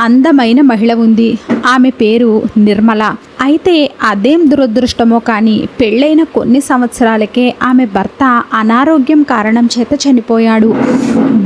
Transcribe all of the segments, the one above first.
అందమైన మహిళ ఉంది. ఆమె పేరు నిర్మల. అయితే అదేం దురదృష్టమో కానీ పెళ్ళైన కొన్ని సంవత్సరాలకే ఆమె భర్త అనారోగ్యం కారణం చేత చనిపోయాడు.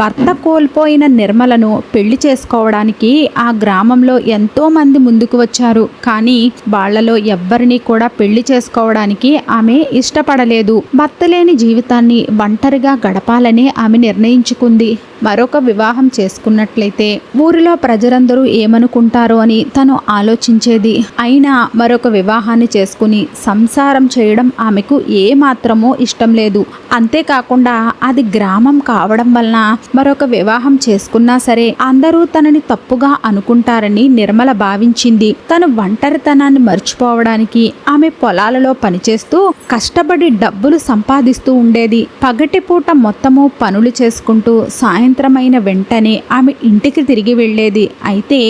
భర్త కోల్పోయిన నిర్మలను పెళ్ళి చేసుకోవడానికి ఆ గ్రామంలో ఎంతోమంది ముందుకు వచ్చారు. కానీ వాళ్ళలో ఎవ్వరినీ కూడా పెళ్ళి చేసుకోవడానికి ఆమె ఇష్టపడలేదు. భర్త లేని జీవితాన్ని ఒంటరిగా గడపాలని ఆమె నిర్ణయించుకుంది. మరొక వివాహం చేసుకున్నట్లయితే ఊరిలో ప్రజలందరూ ఏమనుకుంటారో అని తను ఆలోచించేది. అయినా మరొక వివాహాన్ని చేసుకుని సంసారం చేయడం ఆమెకు ఏమాత్రమో ఇష్టం లేదు. అంతేకాకుండా అది గ్రామం కావడం వలన మరొక వివాహం చేసుకున్నా సరే అందరూ తనని తప్పుగా అనుకుంటారని నిర్మల భావించింది. తను ఒంటరితనాన్ని మర్చిపోవడానికి ఆమె పొలాలలో పనిచేస్తూ కష్టపడి డబ్బులు సంపాదిస్తూ ఉండేది. పగటిపూట మొత్తము పనులు చేసుకుంటూ సాయంత్రమైన వెంటనే ఆమె ఇంటికి తిరిగి వెళ్ళేది. అయితే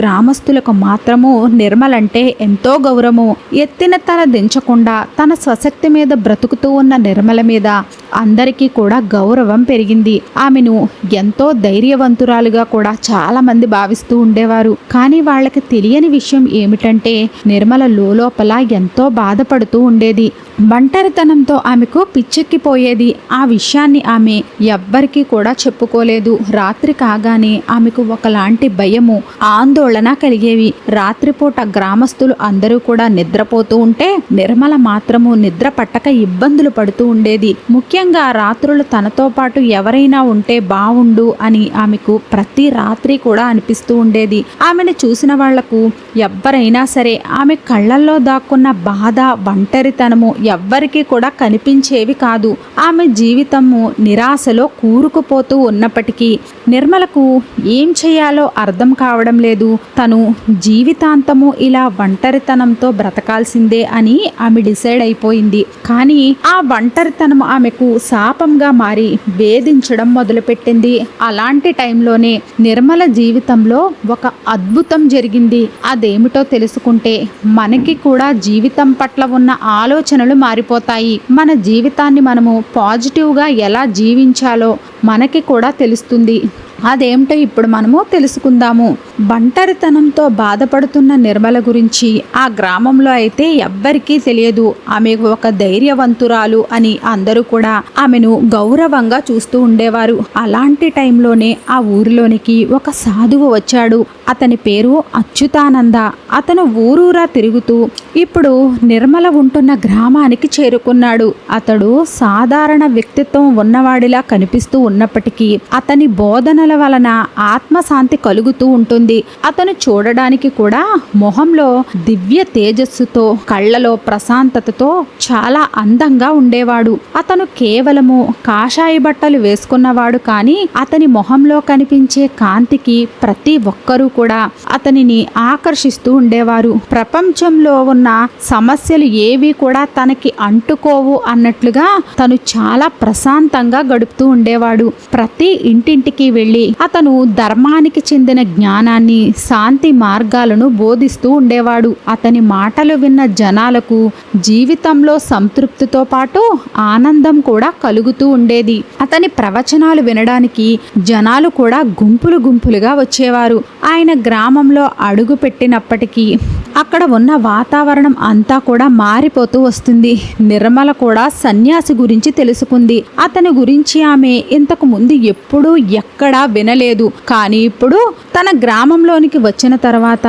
గ్రామస్తులకు మాత్రము నిర్మలంటే ఎంతో గౌరవము ఎత్తిన తల దించకుండా తన స్వశక్తి మీద బ్రతుకుతూ ఉన్న నిర్మల మీద అందరికీ కూడా గౌరవం పెరిగింది. ఆమెను ఎంతో ధైర్యవంతురాలుగా కూడా చాలా మంది భావిస్తూ ఉండేవారు. కానీ వాళ్ళకి తెలియని విషయం ఏమిటంటే నిర్మల లోపల ఎంతో బాధపడుతూ ఉండేది. బంటరితనంతో ఆమెకు పిచ్చెక్కిపోయేది. ఆ విషయాన్ని ఆమె ఎవ్వరికీ కూడా చెప్పుకోలేదు. రాత్రి కాగానే ఆమెకు ఒకలాంటి భయము ఆందోళన కలిగేవి. రాత్రిపూట గ్రామస్తులు అందరూ కూడా నిద్రపోతూ ఉంటే నిర్మల మాత్రము నిద్ర పట్టక ఇబ్బందులు పడుతూ ఉండేది. ముఖ్యంగా రాత్రులు తనతో పాటు ఎవరైనా ఉంటే బావుండు అని ఆమెకు ప్రతి రాత్రి కూడా అనిపిస్తూ ఉండేది. ఆమెను చూసిన వాళ్ళకు ఎవ్వరైనా సరే ఆమె కళ్ళల్లో దాక్కున్న బాధ ఒంటరితనము ఎవ్వరికీ కూడా కనిపించేవి కాదు. ఆమె జీవితము నిరాశలో కూరుకుపోతూ ఉన్నప్పటికీ నిర్మలకు ఏం చేయాలో అర్థం కావడం లేదు. తను జీవితాంతము ఇలా ఒంటరితనంతో బ్రతకాల్సిందే అని ఆమె డిసైడ్ అయిపోయింది. కానీ ఆ ఒంటరితనం ఆమెకు శాపంగా మారి వేధించడం మొదలుపెట్టింది. అలాంటి టైంలోనే నిర్మల జీవితంలో ఒక అద్భుతం జరిగింది. అదేమిటో తెలుసుకుంటే మనకి కూడా జీవితం పట్ల ఉన్న ఆలోచనలు మారిపోతాయి. మన జీవితాన్ని మనము పాజిటివ్గా ఎలా జీవించాలో మనకి కూడా తెలుస్తుంది. అదేమిటో ఇప్పుడు మనము తెలుసుకుందాము. బంటరితనంతో బాధపడుతున్న నిర్మల గురించి. ఆ గ్రామంలో అయితే ఎవ్వరికీ తెలియదు. ఆమె ఒక ధైర్యవంతురాలు అని అందరూ కూడా ఆమెను గౌరవంగా చూస్తూ ఉండేవారు. అలాంటి టైంలోనే ఆ ఊరిలోనికి ఒక సాధువు వచ్చాడు. అతని పేరు అచ్యుతానంద. అతను ఊరూరా తిరుగుతూ ఇప్పుడు నిర్మల ఉంటున్న గ్రామానికి చేరుకున్నాడు. అతడు సాధారణ వ్యక్తిత్వం ఉన్నవాడిలా కనిపిస్తూ ఉన్నప్పటికీ అతని బోధనల వలన ఆత్మశాంతి కలుగుతూ ఉంటుంది. అతను చూడడానికి కూడా మొహంలో దివ్య తేజస్సుతో కళ్ళలో ప్రశాంతతతో చాలా అందంగా ఉండేవాడు. అతను కేవలము కాషాయ బట్టలు వేసుకున్నవాడు కానీ అతని మొహంలో కనిపించే కాంతికి ప్రతి ఒక్కరూ కూడా అతనిని ఆకర్షిస్తూ ఉండేవారు. ప్రపంచంలో ఉన్న సమస్యలు ఏవి కూడా తనకి అంటుకోవు అన్నట్లుగా తను చాలా ప్రశాంతంగా గడుపుతూ ఉండేవాడు. ప్రతి ఇంటింటికి వెళ్ళి అతను ధర్మానికి చెందిన జ్ఞానాన్ని శాంతి మార్గాలను బోధిస్తూ ఉండేవాడు. అతని మాటలు విన్న జనాలకు జీవితంలో సంతృప్తితో పాటు ఆనందం కూడా కలుగుతూ ఉండేది. అతని ప్రవచనాలు వినడానికి జనాలు కూడా గుంపులు గుంపులుగా వచ్చేవారు. ఆయన గ్రామంలో అడుగు పెట్టినప్పటికీ అక్కడ ఉన్న వాతావరణం అంతా కూడా మారిపోతూ వస్తుంది. నిర్మల కూడా సన్యాసి గురించి తెలుసుకుంది. అతని గురించి ఆమె ఇంతకు ముందు ఎప్పుడూ ఎక్కడా వినలేదు. కానీ ఇప్పుడు తన గ్రామంలోనికి వచ్చిన తర్వాత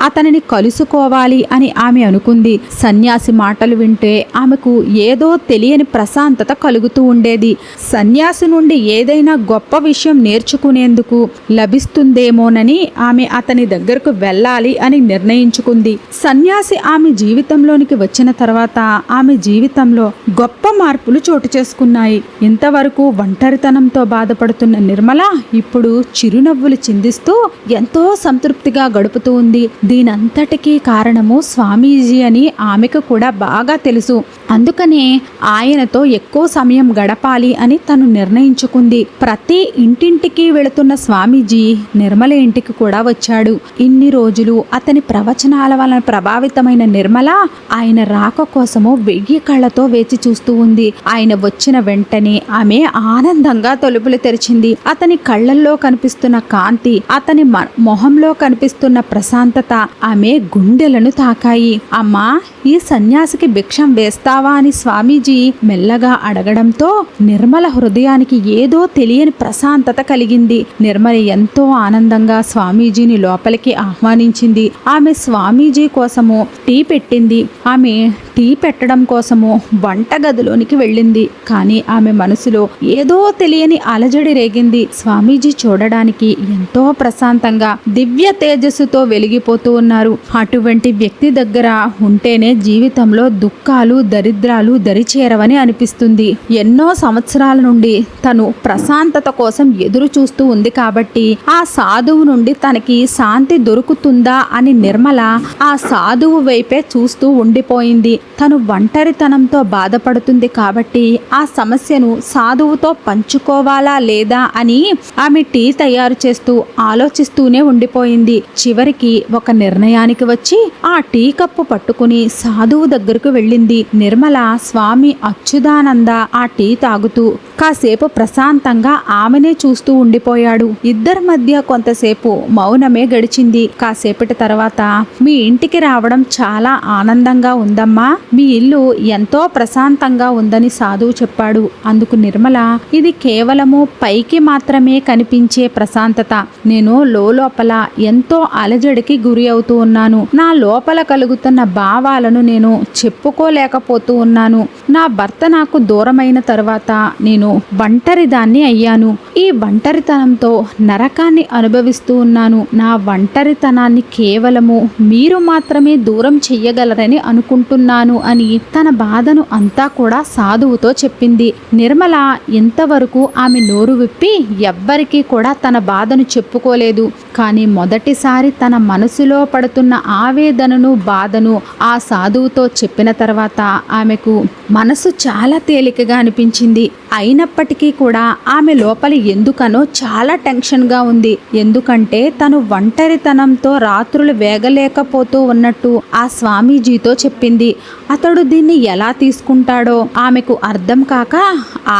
అతనిని కలుసుకోవాలి అని ఆమె అనుకుంది. సన్యాసి మాటలు వింటే ఆమెకు ఏదో తెలియని ప్రశాంతత కలుగుతూ ఉండేది. సన్యాసి నుండి ఏదైనా గొప్ప విషయం నేర్చుకునేందుకు లభిస్తుందేమోనని ఆమె అతని దగ్గరకు వెళ్ళాలి అని నిర్ణయించుకుంది. సన్యాసి ఆమె జీవితంలోనికి వచ్చిన తర్వాత ఆమె జీవితంలో గొప్ప మార్పులు చోటు చేసుకున్నాయి. ఇంతవరకు ఒంటరితనంతో బాధపడుతున్న నిర్మల ఇప్పుడు చిరునవ్వులు చిందిస్తూ ఎంతో సంతృప్తిగా గడుపుతూ ఉంది. దీనంతటికీ కారణము స్వామీజీ అని ఆమెకు కూడా బాగా తెలుసు. అందుకనే ఆయనతో ఎక్కువ సమయం గడపాలి అని తను నిర్ణయించుకుంది. ప్రతి ఇంటింటికి వెళుతున్న స్వామీజీ నిర్మల ఇంటికి కూడా వచ్చాడు. ఇన్ని రోజులు అతని ప్రవచనాల వలన ప్రభావితమైన నిర్మల ఆయన రాక కోసము వెయ్యి కళ్ళతో వేచి చూస్తూ ఉంది. ఆయన వచ్చిన వెంటనే ఆమె ఆనందంగా తలుపులు తెరిచింది. అతని కళ్ళల్లో కనిపిస్తున్న కాంతి అతని మ- మొహంలో కనిపిస్తున్న ప్రశాంతత ఆమె గుండెలను తాకాయి. అమ్మా ఈ సన్యాసికి భిక్షం వేస్తావా అని స్వామీజీ మెల్లగా అడగడంతో నిర్మల హృదయానికి ఏదో తెలియని ప్రశాంతత కలిగింది. నిర్మల ఎంతో ఆనందంగా స్వామీజీని లోపలికి ఆహ్వానించింది. ఆమె స్వామీజీ కోసము టీ పెట్టింది. ఆమె టీ పెట్టడం కోసము వంటగదిలోనికి వెళ్ళింది. కానీ ఆమె మనసులో ఏదో తెలియని అలజడి రేగింది. స్వామీజీ చూడడానికి ఎంతో ప్రశాంతంగా దివ్య తేజస్సుతో వెలిగిపోతూ ఉన్నారు. అటువంటి వ్యక్తి దగ్గర ఉంటేనే జీవితంలో దుఃఖాలు దరిద్రాలు దరిచేరవని అనిపిస్తుంది. ఎన్నో సంవత్సరాల నుండి తను ప్రశాంతత కోసం ఎదురు చూస్తూ ఉంది కాబట్టి ఆ సాధువు నుండి తనకి శాంతి దొరుకుతుందా అని నిర్మల ఆ సాధువు వైపే చూస్తూ ఉండిపోయింది. తను ఒంటరితనంతో బాధపడుతుంది కాబట్టి ఆ సమస్యను సాధువుతో పంచుకోవాలా లేదా అని ఆమె టీ తయారు చేస్తూ ఆలోచిస్తూనే ఉండిపోయింది. చివరికి ఒక నిర్ణయానికి వచ్చి ఆ టీ కప్పు పట్టుకుని సాధువు దగ్గరకు వెళ్ళింది. నిర్మల స్వామి అచ్యుదానంద ఆ టీ తాగుతూ కాసేపు ప్రశాంతంగా ఆమెనే చూస్తూ ఉండిపోయాడు. ఇద్దరి మధ్య కొంతసేపు మౌనమే గడిచింది. కాసేపటి తర్వాత మీ ఇంటికి రావడం చాలా ఆనందంగా ఉందమ్మా. మీ ఇల్లు ఎంతో ప్రశాంతంగా ఉందని సాధువు చెప్పాడు. అందుకు నిర్మల ఇది కేవలము పైకి మాత్రమే కనిపించే ప్రశాంతత. నేను లోపల ఎంతో అలజడికి గురి అవుతూ ఉన్నాను. నా లోపల కలుగుతున్న భావాలను నేను చెప్పుకోలేకపోతూ ఉన్నాను. నా భర్త నాకు దూరమైన తర్వాత నేను ఒంటరిదాన్ని అయ్యాను. ఈ ఒంటరితనంతో నరకాన్ని అనుభవిస్తూ ఉన్నాను. నా ఒంటరితనాన్ని కేవలము మీరు మాత్రమే దూరం చెయ్యగలరని అనుకుంటున్నాను. అని తన బాధను అంతా కూడా సాధువుతో చెప్పింది. నిర్మల ఇంతవరకు ఆమె నోరు విప్పి ఎవ్వరికీ కూడా తన బాధను చెప్పుకోలేదు. కానీ మొదటిసారి తన మనసులో పడుతున్న ఆవేదనను బాధను ఆ సాధువుతో చెప్పిన తర్వాత ఆమెకు మనసు చాలా తేలికగా అనిపించింది. అయినప్పటికీ కూడా ఆమె లోపలి ఎందుకనో చాలా టెన్షన్గా ఉంది. ఎందుకంటే తను ఒంటరితనంతో రాత్రులు వేగలేకపోతూ ఉన్నట్టు ఆ స్వామీజీతో చెప్పింది. అతడు దీన్ని ఎలా తీసుకుంటాడో ఆమెకు అర్థం కాక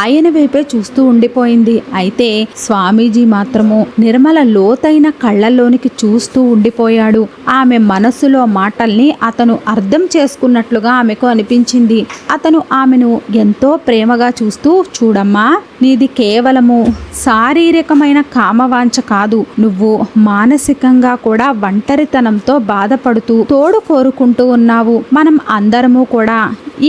ఆయన వైపే చూస్తూ ఉండిపోయింది. అయితే స్వామీజీ మాత్రము నిర్మల లోతైన కళ్ళల్లోనికి చూస్తూ ఉండిపోయాడు. ఆమె మనసులో మాటల్ని అతను అర్థం చేసుకున్నట్లుగా ఆమెకు అనిపించింది. అతను ఆమెను ఎంతో ప్రేమగా చూస్తూ చూడమ్మా నీది కేవలము శారీరకమైన కామవాంఛ కాదు. నువ్వు మానసికంగా కూడా ఒంటరితనంతో బాధపడుతూ తోడు కోరుకుంటూ ఉన్నావు. మనం అందరము కూడా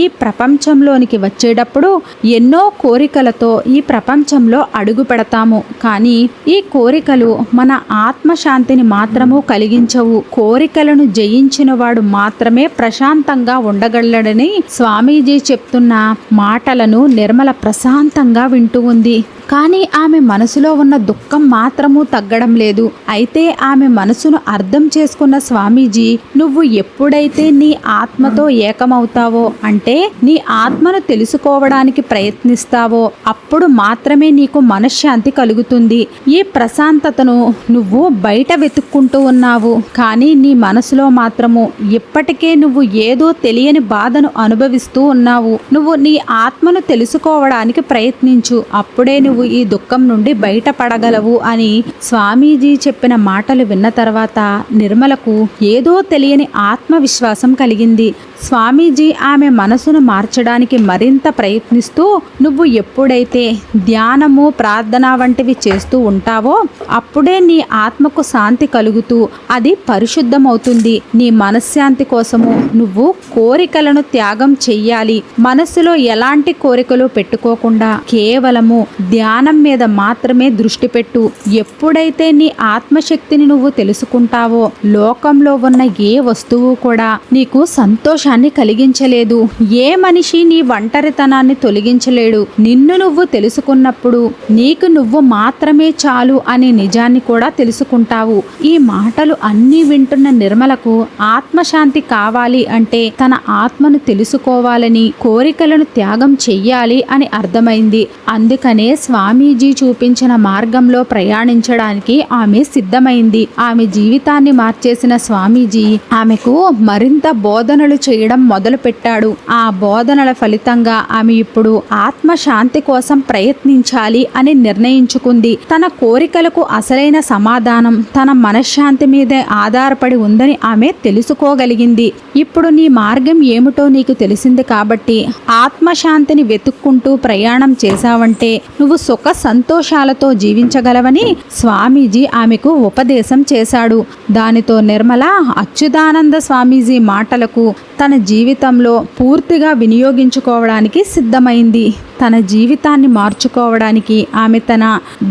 ఈ ప్రపంచంలోనికి వచ్చేటప్పుడు ఎన్నో కోరికలతో ఈ ప్రపంచంలో అడుగు పెడతాము కానీ ఈ కోరికలు మన ఆత్మ ఆత్మశాంతిని మాత్రము కలిగించవు. కోరికలను జయించిన వాడు మాత్రమే ప్రశాంతంగా ఉండగలడని స్వామీజీ చెప్తున్న మాటలను నిర్మల ప్రశాంతంగా వింటూ ఉంది. కానీ ఆమె మనసులో ఉన్న దుఃఖం మాత్రము తగ్గడం లేదు. అయితే ఆమె మనసును అర్థం చేసుకున్న స్వామీజీ నువ్వు ఎప్పుడైతే నీ ఆత్మతో ఏకమవుతావో అంటే నీ ఆత్మను తెలుసుకోవడానికి ప్రయత్నిస్తావో అప్పుడు మాత్రమే నీకు మనశ్శాంతి కలుగుతుంది. ఈ ప్రశాంతతను నువ్వు బయట వెతుక్కుంటూ ఉన్నావు. కానీ నీ మనసులో మాత్రము ఇప్పటికే నువ్వు ఏదో తెలియని బాధను అనుభవిస్తూ ఉన్నావు. నువ్వు నీ ఆత్మను తెలుసుకోవడానికి ప్రయత్నించు. అప్పుడే నువ్వు నువ్వు ఈ దుఃఖం నుండి బయటపడగలవు అని స్వామీజీ చెప్పిన మాటలు విన్న తర్వాత నిర్మలకు ఏదో తెలియని ఆత్మవిశ్వాసం కలిగింది. స్వామీజీ ఆమె మనసును మార్చడానికి మరింత ప్రయత్నిస్తూ నువ్వు ఎప్పుడైతే ధ్యానము ప్రార్థన వంటివి చేస్తూ ఉంటావో అప్పుడే నీ ఆత్మకు శాంతి కలుగుతూ అది పరిశుద్ధమవుతుంది. నీ మనశ్శాంతి కోసము నువ్వు కోరికలను త్యాగం చెయ్యాలి. మనస్సులో ఎలాంటి కోరికలు పెట్టుకోకుండా కేవలము ధ్యానం ధ్యానం మీద మాత్రమే దృష్టి పెట్టు. ఎప్పుడైతే నీ ఆత్మశక్తిని నువ్వు తెలుసుకుంటావో లోకంలో ఉన్న ఏ వస్తువు కూడా నీకు సంతోషాన్ని కలిగించలేదు. ఏ మనిషి నీ ఒంటరితనాన్ని తొలగించలేడు. నిన్ను నువ్వు తెలుసుకున్నప్పుడు నీకు నువ్వు మాత్రమే చాలు అనే నిజాన్ని కూడా తెలుసుకుంటావు. ఈ మాటలు అన్నీ వింటున్న నిర్మలకు ఆత్మశాంతి కావాలి అంటే తన ఆత్మను తెలుసుకోవాలని కోరికలను త్యాగం చెయ్యాలి అని అర్థమైంది. అందుకనే స్వామీజీ చూపించిన మార్గంలో ప్రయాణించడానికి ఆమె సిద్ధమైంది. ఆమె జీవితాన్ని మార్చేసిన స్వామీజీ ఆమెకు మరింత బోధనలు చేయడం మొదలుపెట్టాడు. ఆ బోధనల ఫలితంగా ఆమె ఇప్పుడు ఆత్మశాంతి కోసం ప్రయత్నించాలి అని నిర్ణయించుకుంది. తన కోరికలకు అసలైన సమాధానం తన మనశ్శాంతి మీదే ఆధారపడి ఉందని ఆమె తెలుసుకోగలిగింది. ఇప్పుడు నీ మార్గం ఏమిటో నీకు తెలిసింది కాబట్టి ఆత్మశాంతిని వెతుక్కుంటూ ప్రయాణం చేశావంటే నువ్వు సుఖ సంతోషాలతో జీవించగలవని స్వామీజీ ఆమెకు ఉపదేశం చేశాడు. దానితో నిర్మల అచ్యుతానంద స్వామీజీ మాటలకు తన జీవితంలో పూర్తిగా వినియోగించుకోవడానికి సిద్ధమైంది. తన జీవితాన్ని మార్చుకోవడానికి ఆమె తన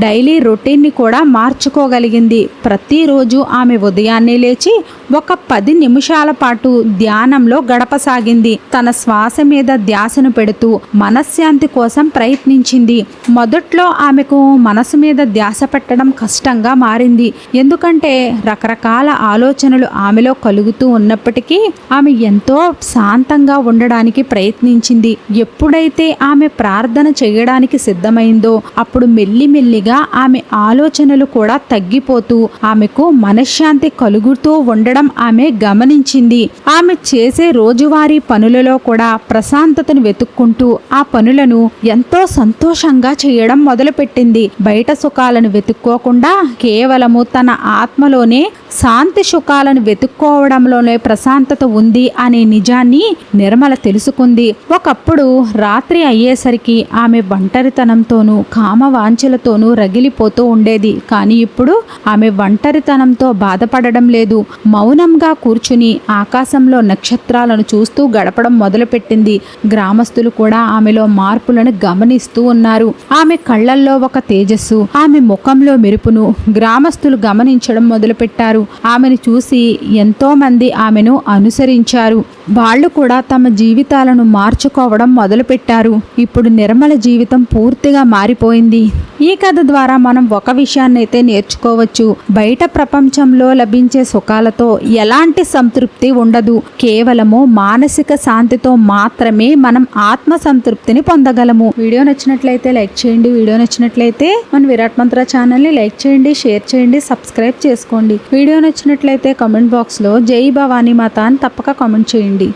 డైలీ రొటీన్ని కూడా మార్చుకోగలిగింది. ప్రతిరోజు ఆమె ఉదయాన్నే లేచి ఒక పది నిమిషాల పాటు ధ్యానంలో గడపసాగింది. తన శ్వాస మీద ధ్యాసను పెడుతూ మనశ్శాంతి కోసం ప్రయత్నించింది. మొదట్లో ఆమెకు మనసు మీద ధ్యాస పెట్టడం కష్టంగా మారింది. ఎందుకంటే రకరకాల ఆలోచనలు ఆమెలో కలుగుతూ ఉన్నప్పటికీ ఆమె ఎంతో శాంతంగా ఉండడానికి ప్రయత్నించింది. ఎప్పుడైతే ఆమె ప్రార్థన చేయడానికి సిద్ధమైందో అప్పుడు మెల్లిమెల్లిగా ఆమె ఆలోచనలు కూడా తగ్గిపోతూ ఆమెకు మనశ్శాంతి కలుగుతూ ఉండడం ఆమె గమనించింది. ఆమె చేసే రోజువారీ పనులలో కూడా ప్రశాంతతను వెతుక్కుంటూ ఆ పనులను ఎంతో సంతోషంగా చేయడం మొదలుపెట్టింది. బయట సుఖాలను వెతుక్కోకుండా కేవలము తన ఆత్మలోనే శాంతి సుఖాలను వెతుక్కోవడంలోనే ప్రశాంతత ఉంది అనే నిజాన్ని నిర్మల తెలుసుకుంది. ఒకప్పుడు రాత్రి అయ్యేసరికి ఆమె ఒంటరితనంతోనూ కామవాంఛలతోనూ రగిలిపోతూ ఉండేది. కానీ ఇప్పుడు ఆమె ఒంటరితనంతో బాధపడడం లేదు. మౌనంగా కూర్చుని ఆకాశంలో నక్షత్రాలను చూస్తూ గడపడం మొదలుపెట్టింది. గ్రామస్తులు కూడా ఆమెలో మార్పులను గమనిస్తూ ఉన్నారు. ఆమె కళ్ళల్లో ఒక తేజస్సు ఆమె ముఖంలో మెరుపును గ్రామస్తులు గమనించడం మొదలుపెట్టారు. ఆమెను చూసి ఎంతో మంది ఆమెను అనుసరించారు. వాళ్ళు కూడా తమ జీవితాలను మార్చుకోవడం మొదలుపెట్టారు. ఇప్పుడు నిర్మల జీవితం పూర్తిగా మారిపోయింది. ఈ కథ ద్వారా మనం ఒక విషయాన్నైతే నేర్చుకోవచ్చు. బయట ప్రపంచంలో లభించే సుఖాలతో ఎలాంటి సంతృప్తి ఉండదు. కేవలము మానసిక శాంతితో మాత్రమే మనం ఆత్మ సంతృప్తిని పొందగలము. వీడియో నచ్చినట్లయితే లైక్ చేయండి. వీడియో నచ్చినట్లయితే మన విరాట్ మంత్ర ఛానల్ని లైక్ చేయండి షేర్ చేయండి సబ్స్క్రైబ్ చేసుకోండి. వీడియో నచ్చినట్లయితే కామెంట్ బాక్స్లో జై భవానీ మాత అని తప్పక కామెంట్ చేయండి. అండి